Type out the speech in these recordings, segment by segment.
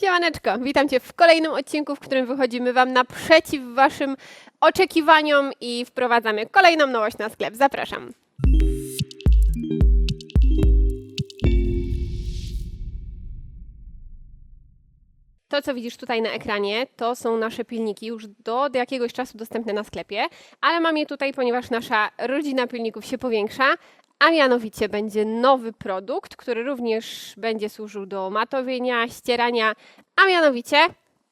Siemaneczko, witam Cię w kolejnym odcinku, w którym wychodzimy Wam naprzeciw Waszym oczekiwaniom i wprowadzamy kolejną nowość na sklep. Zapraszam. To, co widzisz tutaj na ekranie, to są nasze pilniki już do, do jakiegoś czasu dostępne na sklepie, ale mam je tutaj, ponieważ nasza rodzina pilników się powiększa, a mianowicie będzie nowy produkt, który również będzie służył do matowienia, ścierania, a mianowicie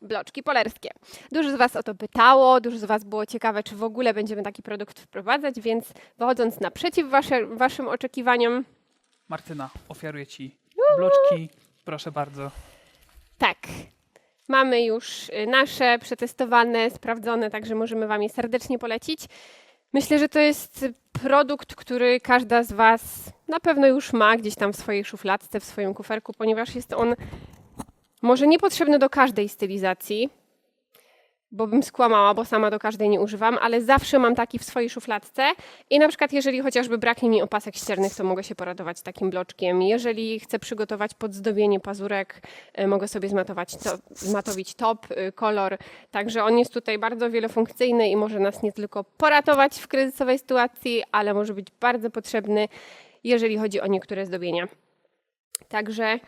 bloczki polerskie. Dużo z Was o to pytało, dużo z Was było ciekawe, czy w ogóle będziemy taki produkt wprowadzać, więc wychodząc naprzeciw wasze, Waszym oczekiwaniom, Martyna, ofiaruję Ci bloczki. Proszę bardzo. Tak. Mamy już y, nasze przetestowane, sprawdzone, także możemy Wam je serdecznie polecić. Myślę, że to jest produkt, który każda z Was na pewno już ma gdzieś tam w swojej szufladce, w swoim kuferku, ponieważ jest on może niepotrzebny do każdej stylizacji, bo bym skłamała, bo sama do każdej nie używam, ale zawsze mam taki w swojej szufladce i na przykład jeżeli chociażby braknie mi opasek ściernych, to mogę się poradować takim bloczkiem. Jeżeli chcę przygotować podzdobienie pazurek, y, mogę sobie zmatować to, zmatowić top, y, kolor, także on jest tutaj bardzo wielofunkcyjny i może nas nie tylko poratować w kryzysowej sytuacji, ale może być bardzo potrzebny, jeżeli chodzi o niektóre zdobienia. Także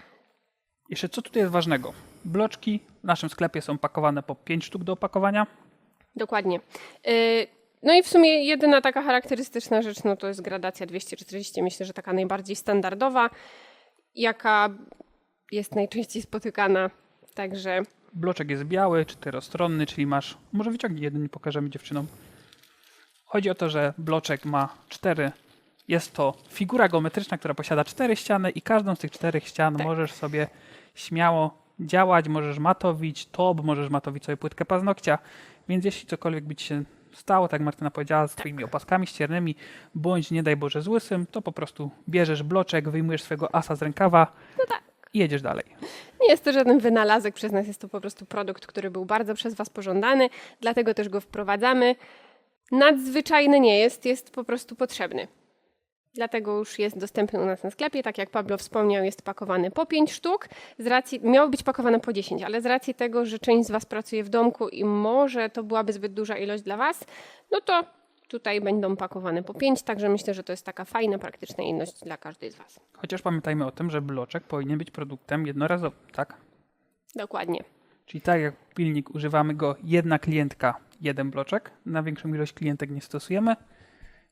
Jeszcze co tutaj jest ważnego? Bloczki w naszym sklepie są pakowane po 5 sztuk do opakowania. Dokładnie. Y, No i w sumie jedyna taka charakterystyczna rzecz, no to jest gradacja 240. Myślę, że taka najbardziej standardowa, jaka jest najczęściej spotykana. Także Bloczek jest biały, czterostronny, czyli masz. Może wyciągnij jeden i pokażemy dziewczynom. Chodzi o to, że bloczek ma cztery. Jest to figura geometryczna, która posiada cztery ściany i każdą z tych czterech ścian Tak. możesz sobie śmiało działać, możesz matowić top, możesz matowić sobie płytkę paznokcia, więc jeśli cokolwiek by ci się stało, tak jak Martyna powiedziała, z twoimi opaskami ściernymi, bądź nie daj Boże z łysym, to po prostu bierzesz bloczek, wyjmujesz swojego asa z rękawa i jedziesz dalej. nie jest to żaden wynalazek przez nas, jest to po prostu produkt, który był bardzo przez Was pożądany, dlatego też go wprowadzamy. Nadzwyczajny nie jest, jest po prostu potrzebny. Dlatego już jest dostępny u nas na sklepie. Tak jak Pablo wspomniał, jest pakowany po 5 sztuk. Z racji, miało być pakowane po 10, ale z racji tego, że część z Was pracuje w domku i może to byłaby zbyt duża ilość dla Was, no to tutaj będą pakowane po 5, także myślę, że to jest taka fajna, praktyczna ilość dla każdej z Was. Chociaż pamiętajmy o tym, że bloczek powinien być produktem jednorazowym, tak? Dokładnie. Czyli tak jak pilnik używamy go jedna klientka, jeden bloczek, na większą ilość klientek nie stosujemy,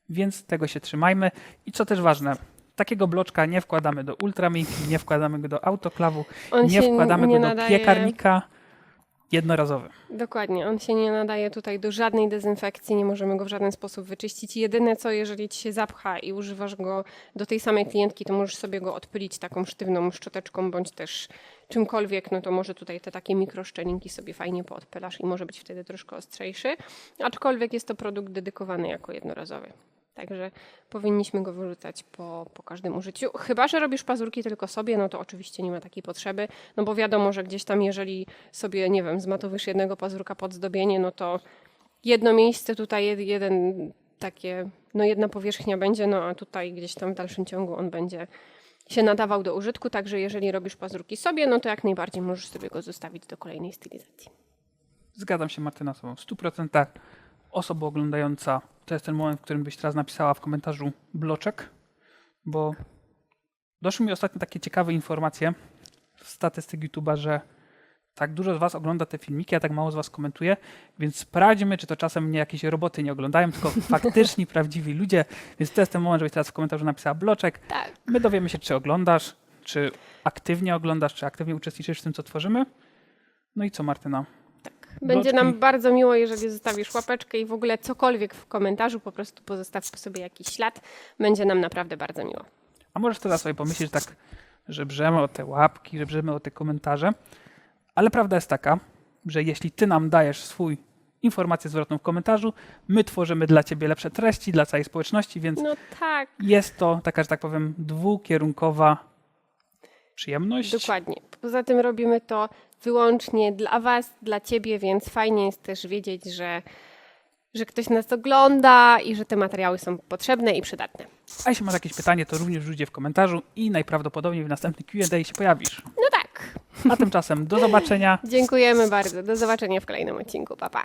więc tego się trzymajmy. I co też ważne, takiego bloczka nie wkładamy do Ultramix, nie wkładamy go do autoklawu, On nie wkładamy nie go do nadaje- piekarnika. Jednorazowy. Dokładnie, on się nie nadaje tutaj do żadnej dezynfekcji, nie możemy go w żaden sposób wyczyścić. Jedyne co, jeżeli ci się zapcha i używasz go do tej samej klientki, to możesz sobie go odpylić taką sztywną szczoteczką bądź też czymkolwiek, no to może tutaj te takie mikroszczelinki sobie fajnie poodpylasz i może być wtedy troszkę ostrzejszy. Aczkolwiek jest to produkt dedykowany jako jednorazowy. Także powinniśmy go wyrzucać po, po każdym użyciu. Chyba, że robisz pazurki tylko sobie, no to oczywiście nie ma takiej potrzeby. No bo wiadomo, że gdzieś tam, jeżeli sobie, nie wiem, zmatowisz jednego pazurka pod zdobienie, no to jedno miejsce tutaj, jed- jeden takie, no jedna powierzchnia będzie, no a tutaj gdzieś tam w dalszym ciągu on będzie się nadawał do użytku. Także jeżeli robisz pazurki sobie, no to jak najbardziej możesz sobie go zostawić do kolejnej stylizacji. Zgadzam się Martyna z tobą w 100%. Osoba oglądająca, to jest ten moment, w którym byś teraz napisała w komentarzu bloczek, bo doszły mi ostatnio takie ciekawe informacje z statystyk YouTube'a, że tak dużo z Was ogląda te filmiki, a tak mało z Was komentuje, więc sprawdźmy, czy to czasem nie jakieś roboty nie oglądają, tylko faktyczni, prawdziwi ludzie. Więc to jest ten moment, żebyś teraz w komentarzu napisała bloczek. Tak. My dowiemy się, czy oglądasz, czy aktywnie oglądasz, czy aktywnie uczestniczysz w tym, co tworzymy. No i co, Martyna? Będzie nam bardzo miło, jeżeli zostawisz łapeczkę i w ogóle cokolwiek w komentarzu, po prostu pozostaw po sobie jakiś ślad. Będzie nam naprawdę bardzo miło. A możesz teraz sobie pomyśleć tak, że brzemy o te łapki, że brzemy o te komentarze, ale prawda jest taka, że jeśli ty nam dajesz swój informację zwrotną w komentarzu, my tworzymy dla ciebie lepsze treści, dla całej społeczności, więc No tak, jest to taka, że tak powiem, dwukierunkowa przyjemność. dokładnie. Poza tym robimy to wyłącznie dla Was, dla Ciebie, więc fajnie jest też wiedzieć, że, że ktoś nas ogląda i że te materiały są potrzebne i przydatne. A jeśli masz jakieś pytanie, to również wrzuć je w komentarzu i najprawdopodobniej w następnym Q&A się pojawisz. No tak. A tymczasem do zobaczenia. Dziękujemy bardzo. Do zobaczenia w kolejnym odcinku. Pa, pa.